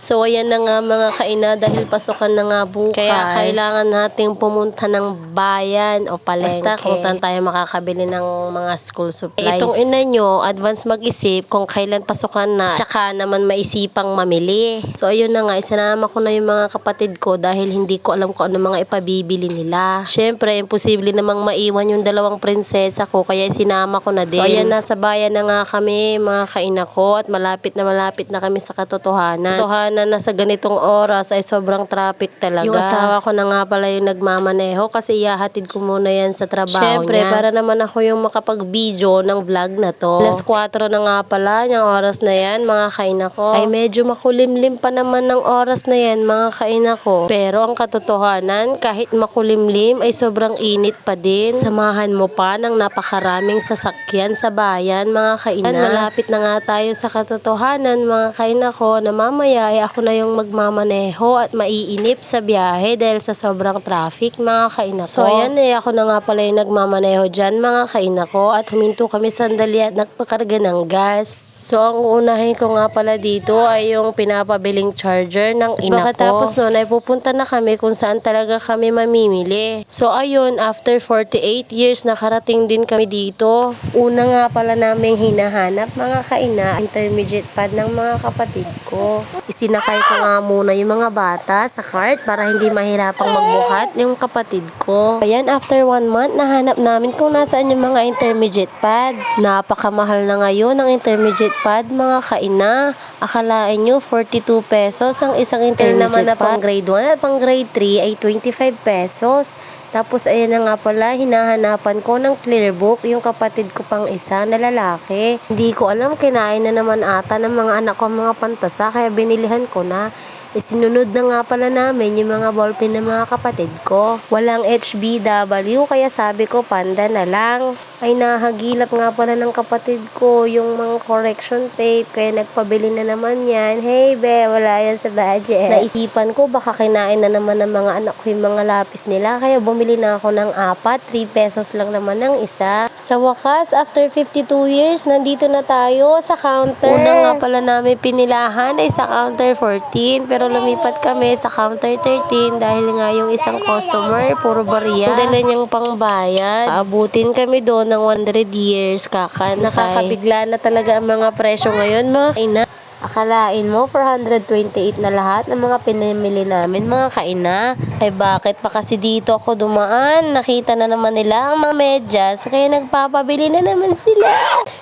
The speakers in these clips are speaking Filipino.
So, ayan na nga mga kaina dahil pasukan na nga bukas. Kaya kailangan nating pumunta ng bayan o palengke. Basta kung saan tayo makakabili ng mga school supplies. Itong ina nyo, advance mag-isip kung kailan pasukan na. Tsaka naman maisipang mamili. So, ayun na nga, isinama ko na yung mga kapatid ko dahil hindi ko alam kung ano mga ipabibili nila. Siyempre, imposible namang maiwan yung dalawang prinsesa ko kaya sinama ko na din. So, ayan, nasa bayan na nga kami mga kaina ko at malapit na malapit na kami sa katotohanan. Katotohanan na sa ganitong oras ay sobrang traffic talaga. Yung asawa ko na nga pala yung nagmamaneho kasi iyahatid ko muna yan sa trabaho Siyempre, niya. para naman ako yung makapag-video ng vlog na to. Alas 4 na nga pala, yung oras na yan, mga kaina ko. Ay medyo makulimlim pa naman ng oras na yan, mga kaina ko. Pero ang katotohanan, kahit makulimlim ay sobrang init pa din. Samahan mo pa ng napakaraming sasakyan sa bayan, mga kaina. Malapit na nga tayo sa katotohanan, mga kaina ko, na mamaya ay ako na yung magmamaneho at maiinip sa biyahe dahil sa sobrang traffic, mga kaina ko. So ayan eh, ako na nga pala yung nagmamaneho dyan, mga kaina ko. At huminto kami sandali at nagpakarga ng gas. So, ang unahin ko nga pala dito ay yung pinapabiling charger ng ina ko. Pagkatapos nun ay pupunta na kami kung saan talaga kami mamimili. So, ayun, after 48 years, nakarating din kami dito. Una nga pala naming hinahanap mga kaina, intermediate pad ng mga kapatid ko. Isinakay ko nga muna yung mga bata sa cart para hindi mahirapang magbuhat yung kapatid ko. Ayan, after one month, nahanap namin kung nasaan yung mga intermediate pad. Napakamahal na ngayon ang intermediate pad, mga kaina. Akalain nyo, 42 pesos ang isang intermediate naman na pang grade 1 at pang grade 3 ay 25 pesos. Tapos ayan na nga pala, hinahanapan ko ng clear book yung kapatid ko pang isa na lalaki. Hindi ko alam, kinain na naman ata ng mga anak ko mga pantasa kaya binilihan ko na. Isinunod na nga pala namin yung mga ballpen ng mga kapatid ko. Walang HBW kaya sabi ko panda na lang. Ay nahagilap nga pala ng kapatid ko yung mga correction tape kaya nagpabili na naman yan. Hey be, wala yan sa budget. Naisipan ko baka kinain na naman ng mga anak ko yung mga lapis nila kaya bumili na ako ng apat. 3 pesos lang naman ng isa. Sa wakas, after 52 years, nandito na tayo sa counter. Una nga pala namin pinilahan ay sa counter 14 pero lumipat kami sa counter 13 dahil nga yung isang customer puro bariya. Ang dala niyang pangbayad. Paabutin kami doon ng 100 years kaka. Nakakabigla na talaga ang mga presyo ngayon mga kaina. Akalain mo, 428 na lahat ng mga pinamili namin, mga kaina. Ay bakit pa kasi dito ako dumaan? Nakita na naman nila ang mga medyas, kaya nagpapabili na naman sila.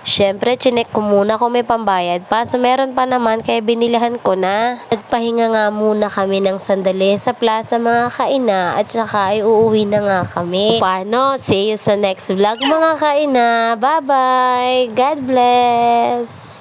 Siyempre, chinek ko muna kung may pambayad pa. So, meron pa naman, kaya binilihan ko na. Nagpahinga nga muna kami ng sandali sa plaza mga kaina at saka ay uuwi na nga kami. Paano? See you sa next vlog mga kaina. Bye-bye! God bless!